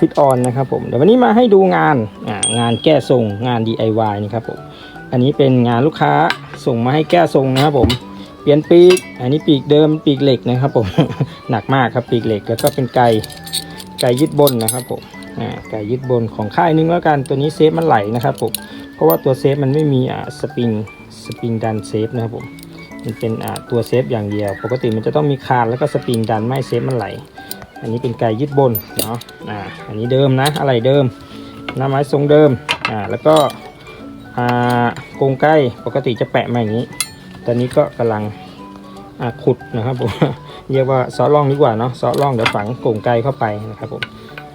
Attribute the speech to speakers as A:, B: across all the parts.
A: ฟิตออนนะครับผมเดี๋ยววันนี้มาให้ดูงานงานแก้ทรงงาน DIY นี่ครับผมอันนี้เป็นงานลูกค้าส่งมาให้แก้ทรงนะครับผมเปลี่ยนปีก อันนี้ปีกเดิมปีกเหล็กนะครับผมหนักมากครับปีกเหล็กแล้วก็เป็นไก่ไก่ยึดบนนะครับผมไก่ยึดบนของค่ายนึงแล้วกันตัวนี้เซฟมันไหลนะครับผมเพราะว่าตัวเซฟมันไม่มีสปริงสปริงดันเซฟนะครับผมมันเป็นตัวเซฟอย่างเดียว ปกติมันจะต้องมีคานแล้วก็สปริงดันไม่เซฟมันไหล อันนี้เป็นไก่ยึดบนเนาะอ่าอันนี้เดิมนะอะไรเดิมหน้าไม้ทรงเดิมอ่าแล้วก็อ่ากรงไก่ปกติจะแปะมาอย่างนี้ ตอนนี้ก็กำลังอ่าขุดนะครับผมเรียกว่าซอล่องดีกว่าเนาะซอล่องเดี๋ยวฝังกรงไก่เข้าไปนะครับผม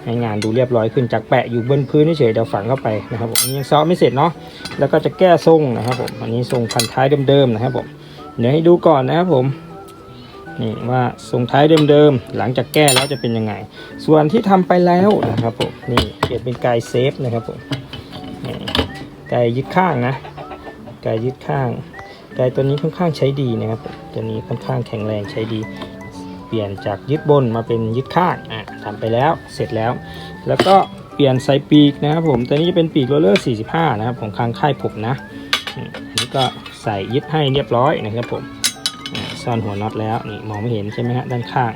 A: ให้งานดูเรียบร้อยขึ้นจากแปะอยู่บนพื้นเฉยเดี๋ยวฝังเข้าไปนะครับผมอันนี้ยังซอไม่เสร็จเนาะแล้วก็จะแก้ทรงนะครับผมอันนี้ทรงพันท้ายเดิมๆนะครับผมเดี๋ยวให้ดูก่อนนะครับผม นี่ว่าทรงท้ายเดิมๆหลังจากแก้แล้วจะเป็นยังไง ส่วนที่ทำไปแล้วนะครับผมนี่เปลี่ยนเป็นไกายเซฟนะครับผมนี่ไกายยึดข้างนะไกายยึดข้างไกายตัวนี้ค่อนข้างใช้ดีนะครับตัวนี้ค่อนข้างแข็งแรงใช้ดี เปลี่ยนจากยึดบนมาเป็นยึดข้างอะทำไปแล้วเสร็จแล้ว แล้วก็เปลี่ยนใส่ปีกนะครับผมตัวนี้จะเป็นปีกโรเลอร์ 45 นะครับของทางค่ายผมนะอันนี้ก็ใส่ยึดให้เรียบร้อยนะครับผม ซ่อนหัวน็อตแล้วนี่มองไม่เห็นใช่ไหมฮะด้านข้าง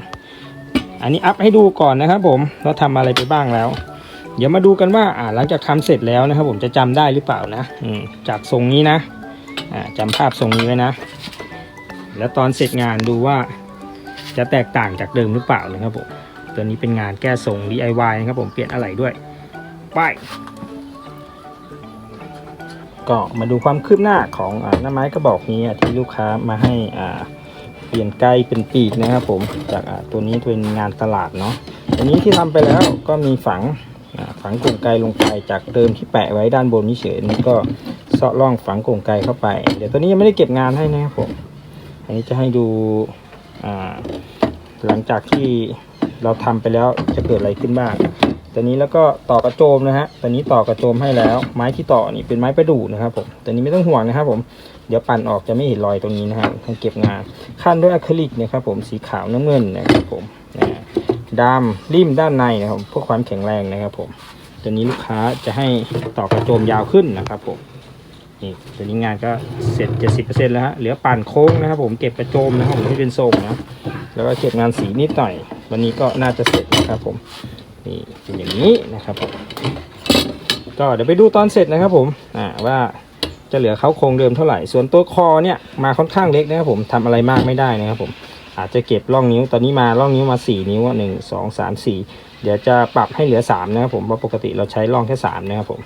A: อันนี้อัพให้ดูก่อนนะครับผมเราทำอะไรไปบ้างแล้ว เดี๋ยวมาดูกันว่าอ่าหลังจากทำเสร็จแล้วนะครับ ผมจะจำได้หรือเปล่านะอืจากทรงนี้นะอ่าจำภาพทรงนี้ไว้นะ แล้วตอนเสร็จงานดูว่าจะแตกต่างจากเดิมหรือเปล่านะครับผมตัวนี้เป็นงานแก้ทรง DIY นะครับผมเปลี่ยนอะไรด้วยไป้ายก็มาดูความคืบหน้าของอหน้าไม้กระบอกนี้ที่ลูกค้ามาให้อ่า เปลี่ยนไกลเป็นปีกนะครับผมจากตัวนี้เป็นงานตลาดเนาะอันนี้ที่ทำไปแล้วก็มีฝังฝังกลไกลงไปจากเดิมที่แปะไว้ด้านบนนี้เฉยนี่ก็เซาะร่องฝังกลไกเข้าไป เดี๋ยวตัวนี้ยังไม่ได้เก็บงานให้นะครับผมอันนี้จะให้ดูหลังจากที่เราทำไปแล้วจะเกิดอะไรขึ้นบ้าง ตัวนี้แล้วก็ต่อกระโจมนะฮะตัวนี้ต่อกระโจมให้แล้ว ไม้ที่ต่อนี่เป็นไม้ประดู่นะครับผมตัวนี้ไม่ต้องห่วงนะครับ ผม เดี๋ยวปั่นออกจะไม่เห็นรอยตรงนี้นะครับให้เก็บงานขั้นด้วยอะคริลิกนะครับผมสีขาวน้ำเงินนะครับผมดำริมด้านในนะครับเพื่อความแข็งแรงนะครับ ผม ตัวนี้ลูกค้าจะให้ต่อกระโจมยาวขึ้นนะครับผมนี่ตัวนี้งานก็เสร็จ70%แล้วฮะเหลือปั่นโค้งนะครับ ผมเก็บกระโจมนะครับผมให้เป็นทรงนะแล้วก็เก็บงานสีนิดหน่อย วันนี้ก็น่าจะเสร็จนะครับผม นี่เป็นอย่างนี้นะครับผมก็เดี๋ยวไปดูตอนเสร็จนะครับผมอ่าว่าจะเหลือเขาโครงเดิมเท่าไหร่ ส่วนตัวคอเนี่ยมาค่อนข้างเล็กนะครับผมทำอะไรมากไม่ได้นะครับผม อาจจะเก็บร่องนิ้ว ตอนนี้มาร่องนิ้วมา 4 นิ้วหนึ่งสองสามสี่เดี๋ยวจะปรับให้เหลือ 3 นะครับผมเพราะปกติเราใช้ร่องแค่ 3 นะครับผม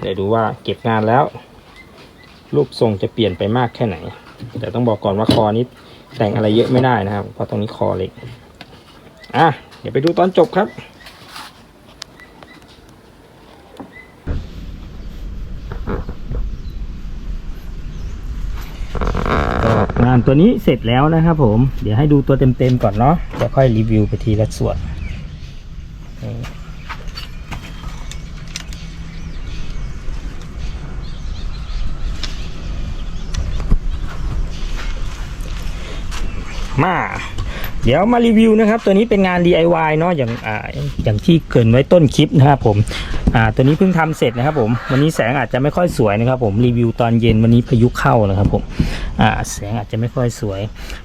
A: เดี๋ยวดูว่าเก็บงานแล้ว รูปทรงจะเปลี่ยนไปมากแค่ไหน แต่ต้องบอกก่อนว่าคอนี้แต่งอะไรเยอะไม่ได้นะครับ เพราะตรงนี้คอเล็ก อะ เดี๋ยวไปดูตอนจบครับ งานตัวนี้เสร็จแล้วนะครับผม เดี๋ยวให้ดูตัวเต็มๆก่อนเนาะเดี๋ยวค่อยรีวิวไปทีละส่วนมา เดี๋ยวมารีวิวนะครับ ตัวนี้เป็นงาน DIY เนาะอย่างอ่าอย่างที่เกินไว้ต้นคลิปนะครับผมอ่าตัวนี้เพิ่งทำเสร็จนะครับผมวันนี้แสงอาจจะไม่ค่อยสวยนะครับ ผมรีวิวตอนเย็นวันนี้พายุเข้านะครับผมอ่าแสงอาจจะไม่ค่อยสวย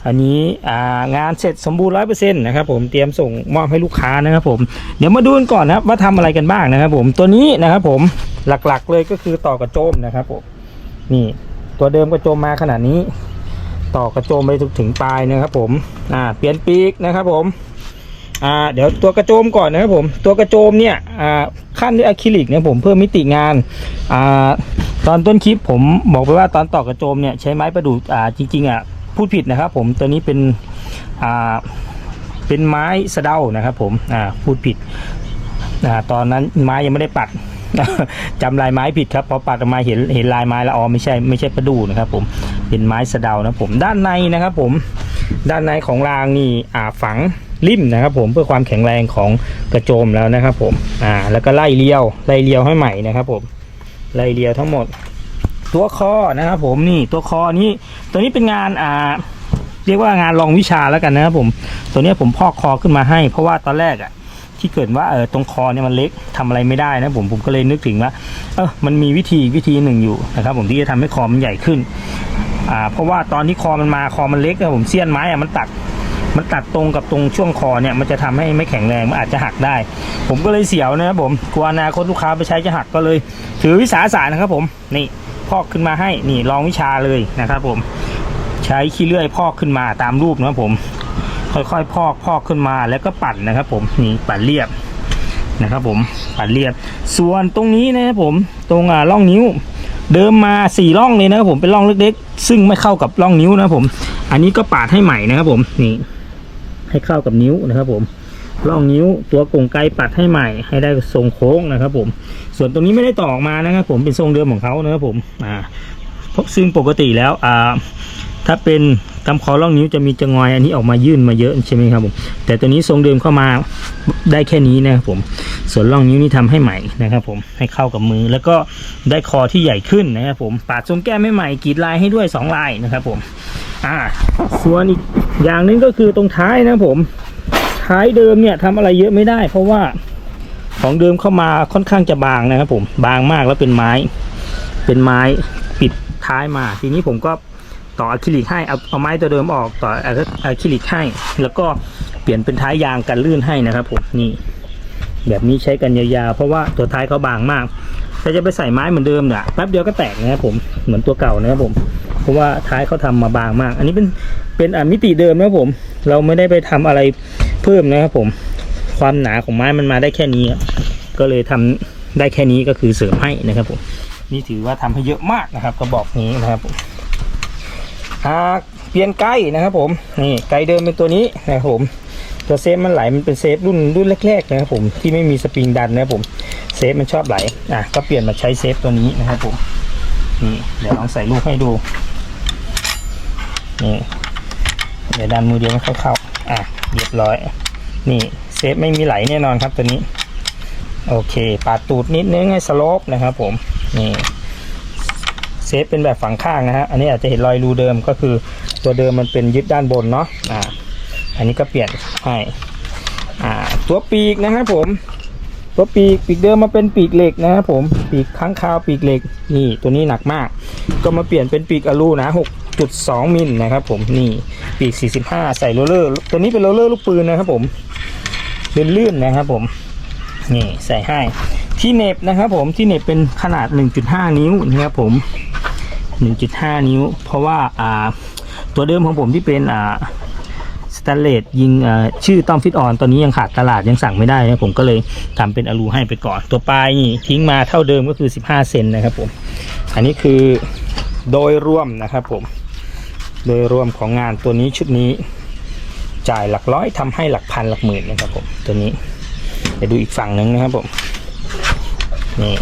A: อันนี้อ่างานเสร็จสมบูรณ์ร้อยเปอร์เซ็นต์นะครับผมเตรียมส่งมอบให้ลูกค้านะครับผมเดี๋ยวมาดูกันก่อนนะครับว่าทำอะไรกันบ้างนะครับ ผมตัวนี้นะครับผมหลักๆเลยก็คือต่อกระโจมนะครับผมนี่ตัวเดิมกระโจมมาขนาดนี้ ต่อกระโจมไปถึงปลายนะครับผมอ่าเปลี่ยนปีกนะครับผมอ่าเดี๋ยวตัวกระโจมก่อนนะครับผมตัวกระโจมเนี่ยอ่าขั้นด้วยอะคริลิกเนี่ยผมเพิ่มมิติงานอ่าตอนต้นคลิปผมบอกไปว่าตอนต่อกระโจมเนี่ยใช้ไม้ประดู่อ่าจริงๆอะพูดผิดนะครับผมตัวนี้เป็นอ่าเป็นไม้สะเดานะครับผมอ่าพูดผิดอ่าตอนนั้นไม้ยังไม่ได้ปัด จำลายไม้ผิดครับพอปัดออกมาเห็นเห็นลายไม้แล้วอ๋อไม่ใช่ไม่ใช่ประดูนะครับผมเป็นไม้สะเดานะผมด้านในนะครับผมด้านในของรางนี่อ่าฝังริ่มนะครับผมเพื่อความแข็งแรงของกระโจมแล้วนะครับผมอ่าแล้วก็ไล่เลี้ยวไล่เลี้ยวให้ใหม่นะครับผมไล่เลี้ยวทั้งหมด ตัวคอนะครับผมนี่ตัวคอนี้ตัวนี้เป็นงานอ่าเรียกว่างานรองวิชาแล้วกันนะครับผม ตัวนี้ผมพอกคอขึ้นมาให้ เพราะว่าตอนแรกอะ ที่เกิดว่าเออตรงคอเนี่ยมันเล็กทำอะไรไม่ได้นะผมผมก็เลยนึกถึงว่าเออมันมีวิธีวิธีหนึ่งอยู่นะครับ ผมที่จะทำให้คอมันใหญ่ขึ้นอ่าเพราะว่าตอนที่คอมันมาคอมันเล็กนะผมเสี้ยนไม้อะมันตัดมันตัดตรงกับตรงช่วงคอเนี่ยมันจะทำให้ไม่แข็งแรงมันอาจจะหักได้ ผมก็เลยเสียวนะครับผมกลัวอนาคตลูกค้าไปใช้จะหักก็เลย ถือวิสาสะนะครับผมนี่พอกขึ้นมาให้นี่ลองวิชาเลยนะครับผม ใช้ขี้เลื่อยพอกขึ้นมาตามรูปนะครับผม ค่อยๆ พอกพอกขึ้นมาแล้วก็ปั่นนะครับ ผมนี่ปั่นเรียบนะครับ ผมปั่นเรียบ ส่วนตรงนี้นะครับผมตรงอ่าร่องนิ้ว เดิมมาสี่ร่องเลยนะครับผมเป็นร่องเล็กๆ ซึ่งไม่เข้ากับร่องนิ้วนะครับผม อันนี้ก็ปาดให้ใหม่นะครับ ผมนี่ให้เข้ากับนิ้วนะครับผมร่องนิ้วตัวกงไกปัดให้ใหม่ ให้ได้ทรงโค้งนะครับ ผม ส่วนตรงนี้ไม่ได้ต่อออกมานะครับ ผมเป็นทรงเดิมของเขานะครับผมอ่าซึ่งปกติแล้วอ่า ถ้าเป็นกำคอร่องนิ้วจะมีจะงอยอันนี้ออกมายื่นมาเยอะใช่ไหมครับผมแต่ตัวนี้ทรงเดิมเข้ามาได้แค่นี้นะครับผมส่วนร่องนิ้วนี่ทำให้ใหม่นะครับผมให้เข้ากับมือแล้วก็ได้คอที่ใหญ่ขึ้นนะครับผมปาดทรงแก้มให้ใหม่กีดลายให้ด้วยสองลายนะครับผมอ่าส่วนอีกอย่างนึงก็คือตรงท้ายนะผมท้ายเดิมเนี่ยทำอะไรเยอะไม่ได้ เพราะว่าของเดิมเข้ามาค่อนข้างจะบางนะครับผมบางมากแล้วเป็นไม้ เป็นไม้ปิดท้ายมา ทีนี้ผมก็ ต่ออะคริลิกให้เอาเอาไม้ตัวเดิมออกต่ออะอะคริลิกให้ แล้วก็เปลี่ยนเป็นท้ายยางกันลื่นให้นะครับผมนี่ แบบนี้ใช้กันยาวๆเพราะว่าตัวท้ายเขาบางมากถ้าจะไปใส่ไม้เหมือนเดิมเนี่ยแป๊บเดียวก็แตกนะครับผมเหมือนตัวเก่านะครับผมเพราะว่าท้ายเขาทำมาบางมาก อันนี้เป็นเป็นอ่ามิติเดิมนะครับผม เราไม่ได้ไปทำอะไรเพิ่มนะครับผม ความหนาของไม้มันมาได้แค่นี้ก็เลยทำได้แค่นี้ก็คือเสริมให้นะครับผมนี่ถือว่าทำให้เยอะมากนะครับกระบอกนี้นะครับผม อ่าเปลี่ยนไกด์นะครับผมนี่ไกด์เดิมเป็นตัวนี้นะครับผมตัวเซฟมันไหลมันเป็นเซฟรุ่นรุ่นแรกๆนะครับผมที่ไม่มีสปริงดันนะครับผมเซฟมันชอบไหลอะก็เปลี่ยนมาใช้เซฟตัวนี้นะครับผมนี่เดี๋ยวลองใส่ลูกให้ดูนี่เดี๋ยวดันมือเดียวไม่ค่อยเข้าอะเรียบร้อย นี่เซฟไม่มีไหลแน่นอนครับตัวนี้ โอเค ปาดตูดนิดนึงให้สโลปนะครับผมนี่ เซฟเป็นแบบฝังข้างนะฮะ อันนี้อาจจะเห็นรอยรูเดิมก็คือ ตัวเดิมมันเป็นยึดด้านบนเนาะ อ่า อันนี้ก็เปลี่ยนให้ อ่า ตัวปีกนะครับผม ตัวปีกปีกเดิมมาเป็นปีกเหล็กนะครับผม ปีกค้างคาวปีกเหล็ก นี่ ตัวนี้หนักมาก ก็มาเปลี่ยนเป็นปีกอลูนะ6.2มิลนะครับผม นี่ปีก45ใส่โรลเลอร์ ตัวนี้เป็นโรลเลอร์ลูกปืนนะครับผมลื่นๆนะครับผม นี่ใส่ให้ที่เน็บนะครับผมที่เน็บเป็นขนาด 1.5 นิ้วนะครับผม 1.5 นิ้ว เพราะว่าอ่าตัวเดิมของผมที่เป็นอ่าสแตนเลสยิงชื่อต้อมฟิตออนตอนนี้ยังขาดตลาดยังสั่งไม่ได้นะผมก็เลยทำเป็นอลูให้ไปก่อน ตัวปลายนี่ทิ้งมาเท่าเดิมก็คือ 15 เซนนะครับผม อันนี้คือโดยรวมนะครับผม โดยรวมของงานตัวนี้ชุดนี้ จ่ายหลักร้อยทำให้หลักพันหลักหมื่นนะครับผมตัวนี้ไปดูอีกฝั่งหนึ่งนะครับผมนี่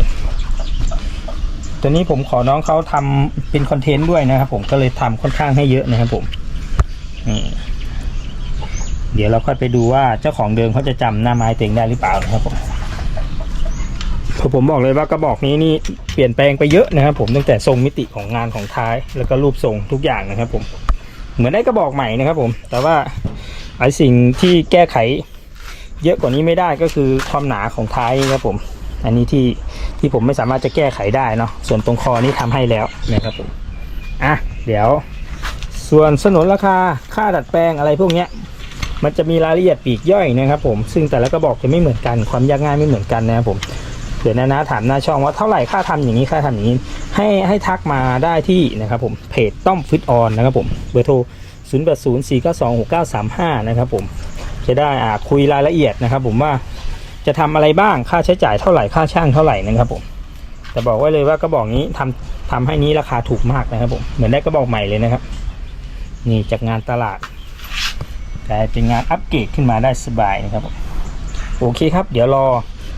A: ตัวนี้ผมขอน้องเขาทำเป็นคอนเทนต์ด้วยนะครับผมก็เลยทำค่อนข้างให้เยอะนะครับผมนี่เดี๋ยวเราค่อยไปดูว่าเจ้าของเดิมเขาจะจำหน้าไม้เตัวเองได้หรือเปล่านะครับผมคือผมบอกเลยว่ากระบอกนี้นี่เปลี่ยนแปลงไปเยอะนะครับ ผมตั้งแต่ทรงมิติของงานของท้ายแล้วก็รูปทรงทุกอย่างนะครับ ผม เหมือนได้กระบอกใหม่นะครับ ผม แต่ว่าไอสิ่งที่แก้ไข เยอะกว่านี้ไม่ได้ก็คือความหนาของท้ายครับผม อันนี้ที่ที่ผมไม่สามารถจะแก้ไขได้เนาะส่วนตรงคอนี่ทำให้แล้วนะครับผมอะเดี๋ยว ส่วนสนนราคาค่าดัดแปลงอะไรพวกเนี้ยมันจะมีรายละเอียดปีกย่อยนะครับผมซึ่งแต่ละกระบอกจะไม่เหมือนกันความยากง่ายไม่เหมือนกันนะครับผมเผื่อนานาถามหน้าช่องว่าเท่าไหร่ค่าทำอย่างนี้ค่าทำอย่างนี้ ให้ให้ทักมาได้ที่นะครับผมเพจต้อมฟิตออนนะครับผมเบอร์โทร0 8 0 4 9 2 6 9 3 5 นะครับผมจะได้อ่าคุยรายละเอียดนะครับผมว่า จะทำอะไรบ้างค่าใช้จ่ายเท่าไหร่ค่าช่างเท่าไหร่นะครับผมแต่บอกไว้เลยว่ากระบอกนี้ทำทำให้นี้ราคาถูกมากนะครับผมเหมือนได้กระบอกใหม่เลยนะครับ นี่จากงานตลาดกลายเป็นงานอัปเกรดขึ้นมาได้สบายนะครับผมโอเคครับ เดี๋ยวรอ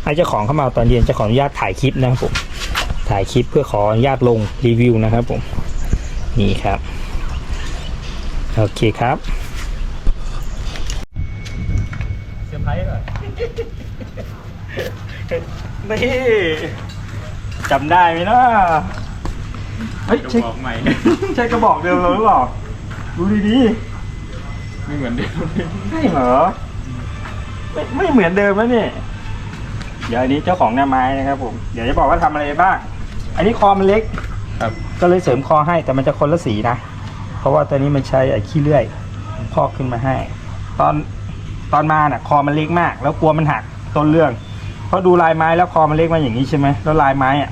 A: ให้เจ้าของเข้ามาตอนเย็นจะขออนุญาตถ่ายคลิปนะครับผมถ่ายคลิปเพื่อขออนุญาตลงรีวิวนะครับผมนี่ครับ โอเคครับเซอร์ไพรส์เหรอ นี่จำได้ไหมนะเฮ้ย
B: กระ
A: ใช่
B: บอกใหม่
A: ใช่กระบอกเดิมเราหรือเปล่าดูดีๆ
B: ไม่เหมือนเดิม
A: ใช่เหรอไม่ไม่เหมือนเดิมแล้วนี่เดี๋ยวอันนี้เจ้าของหน้าไม้นะครับผมเดี๋ยวจะบอกว่าทำอะไรบ้าง อันนี้คอมันเล็ก
B: ครับ
A: ก็เลยเสริมคอให้แต่มันจะคนละสีนะ เพราะว่าตัวนี้มันใช้ไอ้ขี้เลื่อย พอกขึ้นมาให้ ตอน ตอนมาน่ะคอมันเล็กมาก แล้วกลัวมันหักต้นเรื่อง เพราะดูลายไม้แล้วคอมันเล็กมาอย่างนี้ใช่ไหมแล้วลายไม้อะ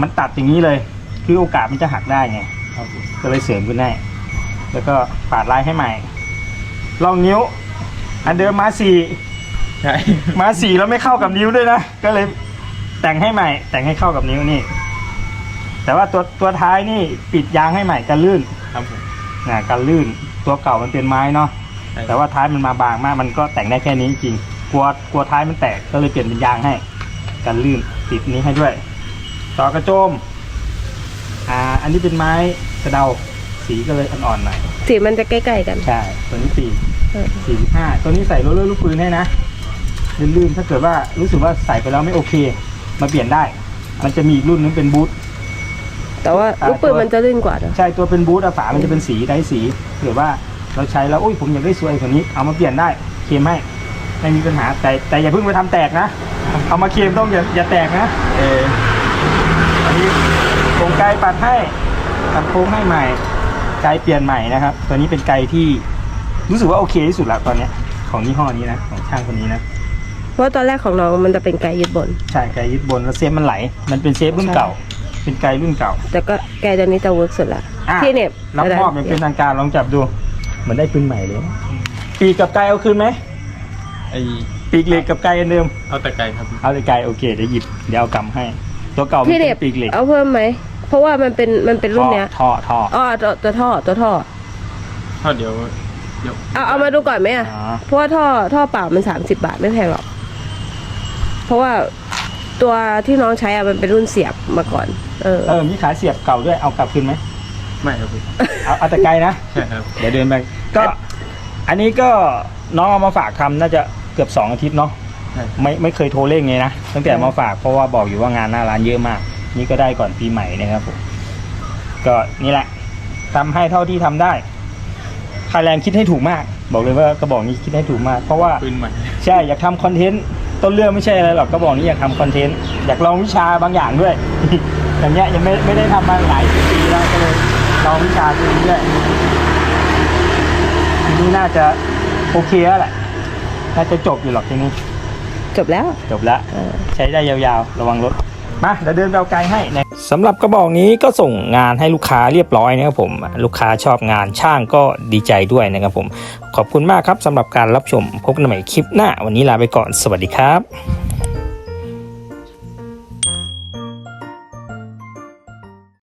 A: มันตัดอย่างนี้เลย คือโอกาสมันจะหักได้ไง
B: ครับ
A: ก็เลยเสริมขึ้นให้แล้วก็ปาดลายให้ใหม่ ลองนิ้ว อันเดิมมาสี่
B: ใช่
A: มาสี่แล้วไม่เข้ากับนิ้วด้วยนะก็เลยแต่งให้ใหม่ แต่งให้เข้ากับนิ้วนี่ แต่ว่าตัวตัวท้ายนี่ปิดยางให้ใหม่กันลื่น
B: ครับผม
A: นะกันลื่นตัวเก่ามันเป็นไม้เนาะ
B: ใช่
A: แต่ว่าท้ายมันมาบางมาก มันก็แต่งได้แค่นี้จริงๆกลัวกลัวท้ายมันแตกก็เลยเปลี่ยนเป็นยางให้ กันลื่นติดนี้ให้ด้วย ต่อกระโจม อ่า อันนี้เป็นไม้กระเดาสีก็เลยอ่อนๆหน่อย
C: สีมันจะใกล้ๆกัน
A: ใช่ตัวนี้สี่
C: เออ
A: สี่สิบห้าตัวนี้ใส่โรลเลอร์ลูกปืนให้นะลื่นๆถ้าเกิดว่ารู้สึกว่าใส่ไปแล้วไม่โอเค มาเปลี่ยนได้ มันจะมีอีกรุ่นนึงเป็นบูท
C: แต่ว่า
A: อ่า
C: ลูกปืน
A: ตัว
C: มันจะลื่นกว่าเนอะ
A: ใช่ตัวเป็นบูทอะฝามันจะเป็นสีได้สีเผื่อว่า เราใช้แล้วอุ้ยผมอยากได้สวยกว่านี้ เอามาเปลี่ยนได้เคลมให้ไม่มีปัญหาแต่แต่อย่าเพิ่งไปทำแตกนะ เอามาเคลมต้องอย่าอย่าแตกนะ
B: เออ
A: อันนี้โครงไกลปัดให้ทำโค้งให้ใหม่ไกลเปลี่ยนใหม่นะครับ ตัวนี้เป็นไกลที่รู้สึกว่าโอเคที่สุดละตอนเนี้ยของยี่ห้อนี้นะของช่างคนนี้นะ
C: เพราะตอนแรกของน้องมันจะเป็นไกยึดบน
A: ใช่ไกลยึดบนแล้วเซฟมันไหล มันเป็นเซฟรุ่นเก่า เป็นไกลรุ่นเก่า
C: แต่ก็ไกตัวนี้จะเวิร์กสุดละ
A: อะ
C: ที่เหน็บ
A: รับมอบอย่างเป็นทางการลองจับดู เหมือนได้ปืนใหม่เลยนะปีกกับไกลเอาคืนไหม
B: ไอ
A: ปีกเหล็กกับไกลอันเดิม
B: เอาแต่ไกลครับ
A: เอาแต่ไกลโอเคเดี๋ยวหยิบเดี๋ยวเอากำให้ ตัวเก่ามัน
C: ที่เห
A: เป็
C: น็บ
A: นปีกเหล็ก
C: เอาเพิ่มไหม เพราะว่ามันเป็นมันเป็นรุ่นเนี้ย
A: ท่อท่อ
C: อ๋อตัวตัวท่อตัวท่อ
B: ถ้าเดี๋ยวเดี๋ยว
C: เอาเอามาดูก่อนไหมอะ
A: อ๋อ
C: เพราะว่าท่อท่อเปล่ามันสามสิบาทไม่แพงหรอกเพราะว่าตัวที่น้องใช้อะมันเป็นรุ่นเสียบมาก่อน เออ
A: เออมีขาเสียบเก่าด้วยเอากลับคืนไหม
B: ไม่ครับพี่
A: เอาเอาแต่ไกลนะ
B: ใช่ครับ
A: เดี๋ยวเดินไปก็ อันนี้ก็น้องเอามาฝากทำน่าจะเกือบสองอาทิตย์เนาะ
B: ใช่
A: ไม่ไม่เคยโทรเร่งเลยนะตั้งแต่มาฝากเพราะว่าบอกอยู่ว่างานหน้าร้านเยอะมาก นี่ก็ได้ก่อนปีใหม่นะครับผมก็นี่แหละทำให้เท่าที่ทำได้ค่าแรงคิดให้ถูกมาก บอกเลยว่ากระบอกนี้คิดให้ถูกมาก เพราะว่า
B: ปืนใหม่
A: ใช่อยากทำคอนเทนต์ต้นเรื่องไม่ใช่อะไรหรอกกระบอกนี้อยากทำคอนเทนต์อยากลองวิชาบางอย่างด้วย อย่างเงี้ยยังไม่ไม่ได้ทำมาหลายปีแล้วก็เลย ลองวิชาตัวนี้ด้วยทีนี้น่าจะโอเคแล้วแหละ น่าจะจบอยู่หรอกทีนี้
C: จบแล้ว
A: จบแล้ว
C: เออ
A: ใช้ได้ยาวๆ ระวังรถ มาเดี๋ยวเดินไปเอาไกลให้นะสำหรับกระบอกนี้ก็ส่งงานให้ลูกค้าเรียบร้อยนะครับผม ลูกค้าชอบงานช่างก็ดีใจด้วยนะครับผม ขอบคุณมากครับสำหรับการรับชมพบกันใหม่คลิปหน้า วันนี้ลาไปก่อนสวัสดีครับ